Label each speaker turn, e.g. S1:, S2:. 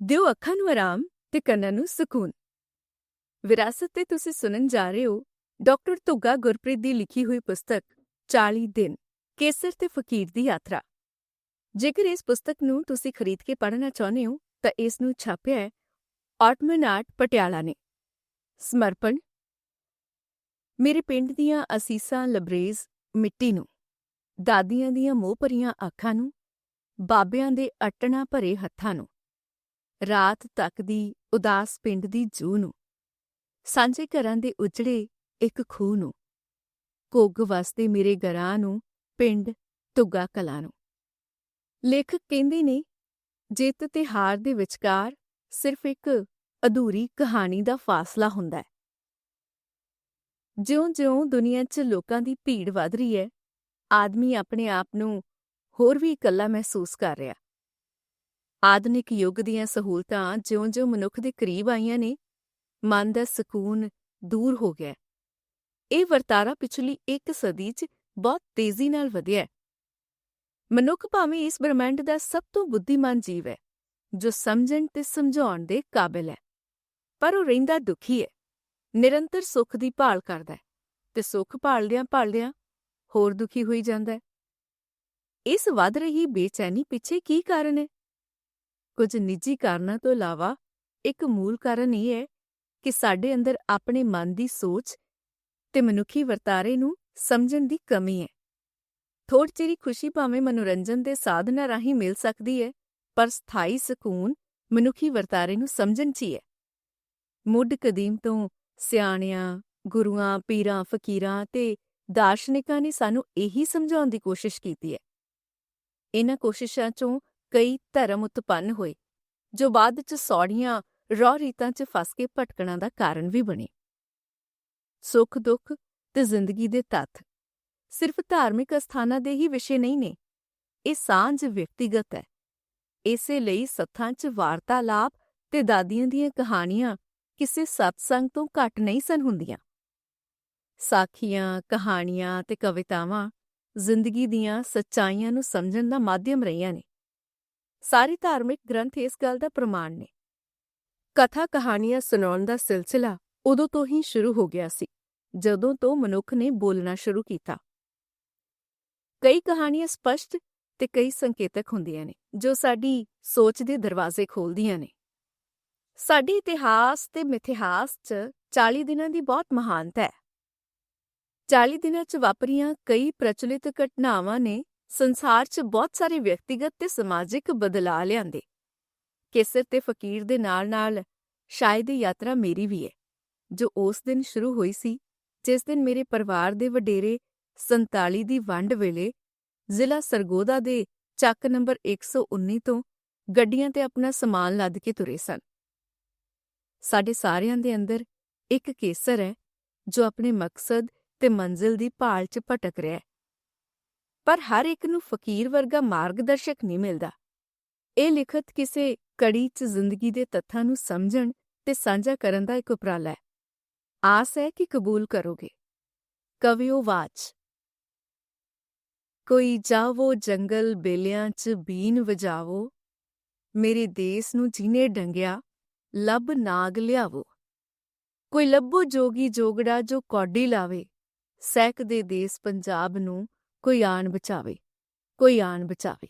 S1: ਦਿਓ ਅੱਖਾਂ ਨੂੰ ਆਰਾਮ ਤੇ ਕੰਨਾਂ ਨੂੰ ਸਕੂਨ। ਵਿਰਾਸਤ ਤੇ ਤੁਸੀਂ ਸੁਣਨ ਜਾ ਰਹੇ ਹੋ ਡਾਕਟਰ ਤੁਗਾ ਗੁਰਪ੍ਰੀਤ ਦੀ ਲਿਖੀ ਹੋਈ ਪੁਸਤਕ 40 ਦਿਨ, ਕੇਸਰ ਤੇ ਫਕੀਰ ਦੀ ਯਾਤਰਾ। ਜੇਕਰ ਇਸ ਪੁਸਤਕ ਨੂੰ ਤੁਸੀਂ ਖਰੀਦ ਕੇ ਪੜ੍ਹਨਾ ਚਾਹੁੰਦੇ ਹੋ, ਤਾਂ ਇਸ ਨੂੰ ਛਾਪਿਆ ਹੈ ਆਟਮਨ ਆਰਟ ਪਟਿਆਲਾ ਨੇ। ਸਮਰਪਣ। ਮੇਰੇ ਪਿੰਡ ਦੀਆਂ ਅਸੀਸਾਂ ਲਬਰੇਜ਼ ਮਿੱਟੀ ਨੂੰ, ਦਾਦੀਆਂ ਦੀਆਂ ਮੋਹ ਭਰੀਆਂ ਅੱਖਾਂ ਨੂੰ, ਬਾਬਿਆਂ ਦੇ ਅਟਣਾ ਭਰੇ ਹੱਥਾਂ ਨੂੰ। ਰਾਤ ਤੱਕ ਦੀ ਉਦਾਸ ਪਿੰਡ ਦੀ ਜੂ ਨੂੰ। ਸਾਂਝੇ ਘਰਾਂ ਦੇ ਉਜੜੇ ਇੱਕ ਖੂਹ ਨੂੰ। ਕੁੱਗ ਵਸਦੇ ਮੇਰੇ ਘਰਾਂ ਨੂੰ, ਪਿੰਡ ਤੁੱਗਾ ਕਲਾਂ ਨੂੰ। ਲੇਖਕ ਕਹਿੰਦੇ ਨੇ, ਜਿੱਤ ਤੇ ਹਾਰ ਦੇ ਵਿਚਕਾਰ ਸਿਰਫ ਇੱਕ ਅਧੂਰੀ ਕਹਾਣੀ ਦਾ ਫਾਸਲਾ ਹੁੰਦਾ ਹੈ। ਜਿਉਂ-ਜਿਉਂ ਦੁਨੀਆ 'ਚ ਲੋਕਾਂ ਦੀ ਭੀੜ ਵਧ ਰਹੀ ਹੈ, ਆਦਮੀ ਆਪਣੇ ਆਪ ਨੂੰ ਹੋਰ ਵੀ ਇਕੱਲਾ ਮਹਿਸੂਸ ਕਰ ਰਿਹਾ। ਆਧੁਨਿਕ ਯੁੱਗ ਦੀਆਂ ਸਹੂਲਤਾਂ ਜਿਉਂ-ਜਿਉਂ ਮਨੁੱਖ ਦੇ ਕਰੀਬ ਆਈਆਂ ਨੇ, ਮਨ ਦਾ ਸਕੂਨ ਦੂਰ ਹੋ ਗਿਆ। ਇਹ ਵਰਤਾਰਾ ਪਿਛਲੀ ਇੱਕ ਸਦੀ 'ਚ ਬਹੁਤ ਤੇਜ਼ੀ ਨਾਲ ਵਧਿਆ ਮਨੁੱਖ ਭਾਵੇਂ ਇਸ ਬ੍ਰਹਿਮੰਡ ਦਾ ਸਭ ਤੋਂ ਬੁੱਧੀਮਾਨ ਜੀਵ ਹੈ, ਜੋ ਸਮਝਣ ਤੇ ਸਮਝਾਉਣ ਦੇ ਕਾਬਿਲ ਹੈ, ਪਰ ਉਹ ਰਹਿੰਦਾ ਦੁਖੀ ਹੈ, ਨਿਰੰਤਰ ਸੁੱਖ ਦੀ ਭਾਲ ਕਰਦਾ ਹੈ ਤੇ ਸੁੱਖ ਭਾਲਦਿਆਂ ਭਾਲਦਿਆਂ ਹੋਰ ਦੁਖੀ ਹੋਈ ਜਾਂਦਾ ਹੈ। ਇਸ ਵੱਧ ਰਹੀ ਬੇਚੈਨੀ ਪਿੱਛੇ ਕੀ ਕਾਰਨ ਹੈ? ਕੁਝ ਨਿੱਜੀ ਕਾਰਨਾਂ ਤੋਂ ਇਲਾਵਾ ਇੱਕ ਮੂਲ ਕਾਰਨ ਇਹ ਹੈ ਕਿ ਸਾਡੇ ਅੰਦਰ ਆਪਣੇ ਮਨ ਦੀ ਸੋਚ ਤੇ ਮਨੁੱਖੀ ਵਰਤਾਰੇ ਨੂੰ ਸਮਝਣ ਦੀ ਕਮੀ ਹੈ। ਥੋੜ੍ਹੀ ਚਿਰੀ ਖੁਸ਼ੀ ਭਾਵੇਂ ਮਨੋਰੰਜਨ ਦੇ ਸਾਧਨਾਂ ਰਾਹੀਂ ਮਿਲ ਸਕਦੀ ਹੈ, ਪਰ ਸਥਾਈ ਸਕੂਨ ਮਨੁੱਖੀ ਵਰਤਾਰੇ ਨੂੰ ਸਮਝਣ 'ਚ ਹੀ ਹੈ। ਮੁੱਢ ਕਦੀਮ ਤੋਂ ਸਿਆਣਿਆਂ, ਗੁਰੂਆਂ, ਪੀਰਾਂ, ਫਕੀਰਾਂ ਤੇ ਦਾਰਸ਼ਨਿਕਾਂ ਨੇ ਸਾਨੂੰ ਇਹੀ ਸਮਝਾਉਣ ਦੀ ਕੋਸ਼ਿਸ਼ ਕੀਤੀ ਹੈ। ਇਹਨਾਂ ਕੋਸ਼ਿਸ਼ਾਂ 'ਚੋਂ ਕਈ ਧਰਮ ਉਤਪੰਨ ਹੋਏ, ਜੋ ਬਾਅਦ 'ਚ ਸੌੜੀਆਂ ਰੌ ਰੀਤਾਂ 'ਚ ਫਸ ਕੇ ਭਟਕਣਾ ਦਾ ਕਾਰਨ ਵੀ ਬਣੇ। ਸੁੱਖ, ਦੁੱਖ ਤੇ ਜ਼ਿੰਦਗੀ ਦੇ ਤੱਥ। ਸਿਰਫ ਧਾਰਮਿਕ ਅਸਥਾਨਾਂ ਦੇ ਹੀ ਵਿਸ਼ੇ ਨਹੀਂ ਨੇ, ਇਹ ਸਾਂਝ ਵਿਅਕਤੀਗਤ ਹੈ। ਇਸੇ ਲਈ ਸੱਥਾਂ 'ਚ ਵਾਰਤਾਲਾਪ ਤੇ ਦਾਦੀਆਂ ਦੀਆਂ ਕਹਾਣੀਆਂ ਕਿਸੇ ਸਤਸੰਗ ਤੋਂ ਘੱਟ ਨਹੀਂ ਸਨ ਹੁੰਦੀਆਂ। ਸਾਖੀਆਂ, ਕਹਾਣੀਆਂ ਤੇ ਕਵਿਤਾਵਾਂ ਜ਼ਿੰਦਗੀ ਦੀਆਂ ਸੱਚਾਈਆਂ ਨੂੰ ਸਮਝਣ ਦਾ ਮਾਧਿਅਮ ਰਹੀਆਂ ਨੇ। ਸਾਰੇ ਧਾਰਮਿਕ ਗ੍ਰੰਥ ਇਸ ਗੱਲ ਦਾ ਪ੍ਰਮਾਣ ਨੇ। ਕਥਾ ਕਹਾਣੀਆਂ ਸੁਣਾਉਣ ਦਾ ਸਿਲਸਿਲਾ ਉਦੋਂ ਤੋਂ ਹੀ ਸ਼ੁਰੂ ਹੋ ਗਿਆ ਸੀ, ਜਦੋਂ ਤੋਂ ਮਨੁੱਖ ਨੇ ਬੋਲਣਾ ਸ਼ੁਰੂ ਕੀਤਾ। ਕਈ ਕਹਾਣੀਆਂ ਸਪਸ਼ਟ ਤੇ ਕਈ ਸੰਕੇਤਕ ਹੁੰਦੀਆਂ ਨੇ, ਜੋ ਸਾਡੀ ਸੋਚ ਦੇ ਦਰਵਾਜ਼ੇ ਖੋਲਦੀਆਂ ਨੇ। ਸਾਡੇ ਇਤਿਹਾਸ ਤੇ ਮਿਥਿਹਾਸ 'ਚ 40 ਦਿਨਾਂ ਦੀ ਬਹੁਤ ਮਹਾਨਤਾ ਹੈ। 40 ਦਿਨਾਂ 'ਚ ਵਾਪਰੀਆਂ ਕਈ ਪ੍ਰਚਲਿਤ ਘਟਨਾਵਾਂ ਨੇ ਸੰਸਾਰ 'ਚ ਬਹੁਤ ਸਾਰੇ ਵਿਅਕਤੀਗਤ ਤੇ ਸਮਾਜਿਕ ਬਦਲਾਅ ਲਿਆਂਦੇ। ਕੇਸਰ ਤੇ ਫਕੀਰ ਦੇ ਨਾਲ-ਨਾਲ ਸ਼ਾਇਦ ਇਹ ਯਾਤਰਾ ਮੇਰੀ ਵੀ ਹੈ ਜੋ ਉਸ ਦਿਨ ਸ਼ੁਰੂ ਹੋਈ ਸੀ, ਜਿਸ ਦਿਨ ਮੇਰੇ ਪਰਿਵਾਰ ਦੇ ਵਡੇਰੇ 47 ਦੀ ਵੰਡ ਵੇਲੇ ਜ਼ਿਲ੍ਹਾ ਸਰਗੋਦਾ ਦੇ ਚੱਕ ਨੰਬਰ 119 ਤੋਂ ਗੱਡੀਆਂ ਤੇ ਆਪਣਾ ਸਮਾਨ ਲੱਦ ਕੇ ਤੁਰੇ ਸਨ। ਸਾਡੇ ਸਾਰਿਆਂ ਦੇ ਅੰਦਰ ਇੱਕ ਕੇਸਰ ਹੈ, ਜੋ ਆਪਣੇ ਮਕਸਦ ਤੇ ਮੰਜ਼ਿਲ ਦੀ ਭਾਲ 'ਚ ਭਟਕ ਰਿਹਾ ਹੈ। ਪਰ ਹਰ ਇੱਕ ਨੂੰ ਫਕੀਰ ਵਰਗਾ ਮਾਰਗਦਰਸ਼ਕ ਨਹੀਂ ਮਿਲਦਾ। ਇਹ ਲਿਖਤ ਕਿਸੇ ਕੜੀ 'ਚ ਜ਼ਿੰਦਗੀ ਦੇ ਤੱਥਾਂ ਨੂੰ ਸਮਝਣ ਤੇ ਸਾਂਝਾ ਕਰਨ ਦਾ ਇੱਕ ਉਪਰਾਲਾ ਹੈ। ਆਸ ਹੈ ਕਿ ਕਬੂਲ ਕਰੋਗੇ। ਕਵਿਓ ਵਾਚ। ਕੋਈ ਜਾਵੋ ਜੰਗਲ ਬੇਲਿਆਂ 'ਚ ਬੀਨ ਵਜਾਵੋ, ਮੇਰੇ ਦੇਸ ਨੂੰ ਜੀਨੇ ਡੰਗਿਆ, ਲੱਭ ਨਾਗ ਲਿਆਵੋ। ਕੋਈ ਲੱਭੋ ਜੋਗੀ ਜੋਗੜਾ ਜੋ ਕੌਡੀ ਲਾਵੇ, ਸੈਕ ਦੇ ਦੇਸ ਪੰਜਾਬ ਨੂੰ ਕੋਈ ਆਣ ਬਚਾਵੇ ਕੋਈ ਆਣ ਬਚਾਵੇ।